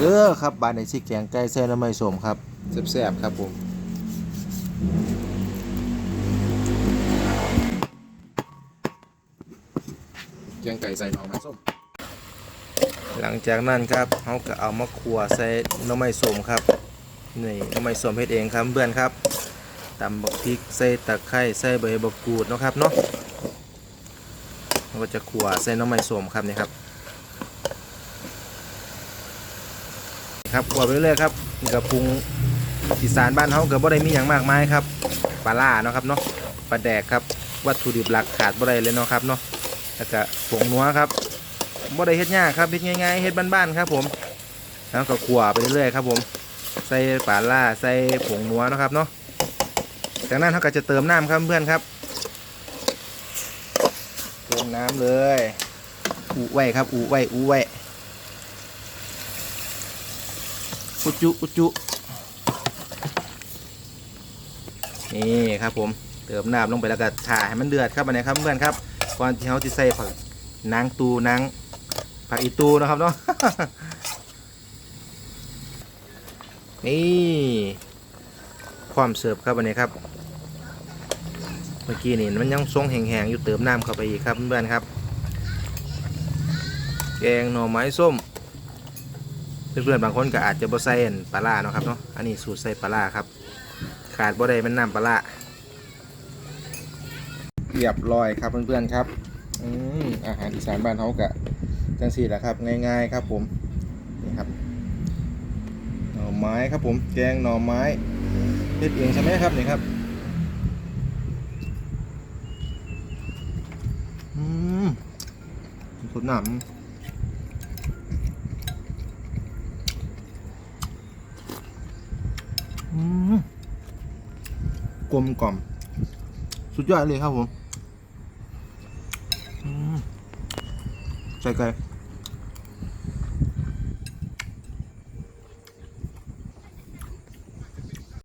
เด้อครับบานในสิแกงไก่ใส่น้ำมันสมครับแซ่บๆครับผมแกงไก่ใส่หน่อไม้ส้มหลังจากนั้นครับเขาก็เอามาคั่วใส่น้ำไม้ส้มครับนี่น้ำไม้ส้มเฮ็ดเองครับเพื่อนครับตำบักพริกใส่ตะไคร้ใส่ใบบักกูดนะครับเนาะเราก็จะคั่วใส่น้ำไม้ส้มครับนี่ครับ ครับขัวไปเรื่อยครับนี่กับปรุงอีสานบ้านเฮาก็บ่ได้มีหยังมากมายครับปลาล่าเนาะครับเนาะปลาแดกครับวัตถุดิบหลักขาดบ่ได้เลยเนาะครับเนาะแล้วก็ผงนัวครับบ่ได้เฮ็ดยากครับเฮ็ดง่ายๆเฮ็ดบ้านๆครับ ผมแล้วก็ขัวไปเรื่อยๆครับ ผมใส่ปลาล่าใส่ผงนัวนะครับเนาะจากนั้นเราก็จะเติมน้ำครับเพื่อนครับเติมน้ำเลยอูไว้ครับอูไว้อูไว้ อุจุอุจุนี่ครับผมเติมน้ำลงไปแล้วก็ถ่าให้มันเดือดครับอันนี้ครับเพื่อนครับก่อนที่เขาจะใส่ผักนางตูนางผักอีตูนะครับเนาะนี่ความเสิร์ฟครับอันนี้ครับ เมื่อกี้นี่มันยังทรงแห้งๆอยู่เติมน้ำเข้าไปอีกครับเพื่อนครับ แกงหน่อไม้ส้ม เพื่อนๆบางคนก็อาจจะบ่ใส่อั่นปลาร้าเนาะครับเนาะอันนี้สูตรใส่ปลาร้าครับ ขาดบ่ได้มันน้ำปลาร้าเรียบร้อยครับเพื่อนๆครับอืมอาหารอีสานบ้านเฮากะจังสี่แหละครับง่ายๆครับผมนี่ครับหน่อไม้ครับผมแกงหน่อไม้เฮ็ดเองใช่ไหมครับนี่ครับอืมสุดหนำ อืม กลมกล่อม สุดยอดเลยครับผมมใส่ไก่